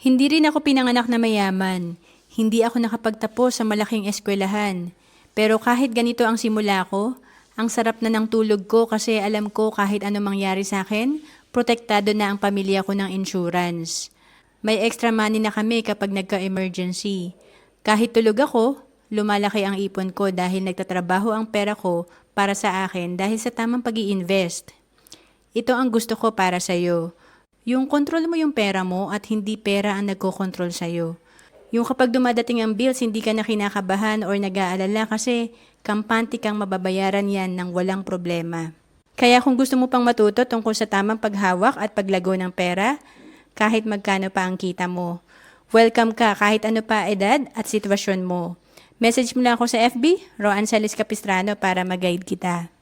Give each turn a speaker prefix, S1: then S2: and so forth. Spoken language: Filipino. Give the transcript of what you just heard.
S1: Hindi rin ako pinanganak na mayaman. Hindi ako nakapagtapos sa malaking eskwelahan. Pero kahit ganito ang simula ko, ang sarap na ng tulog ko kasi alam ko kahit ano mangyari sa akin, protektado na ang pamilya ko ng insurance. May extra money na kami kapag nagka-emergency. Kahit tulog ako, lumalaki ang ipon ko dahil nagtatrabaho ang pera ko para sa akin dahil sa tamang pag invest Ito ang gusto ko para sa'yo. Yung kontrol mo yung pera mo at hindi pera ang nagkokontrol sa'yo. Yung kapag dumadating ang bills, hindi ka na kinakabahan or nag-aalala kasi kampante kang mababayaran yan ng walang problema. Kaya kung gusto mo pang matuto tungkol sa tamang paghawak at paglago ng pera, kahit magkano pa ang kita mo, welcome ka kahit ano pa edad at sitwasyon mo. Message mo lang ako sa FB, Roan Salis Capistrano para mag-guide kita.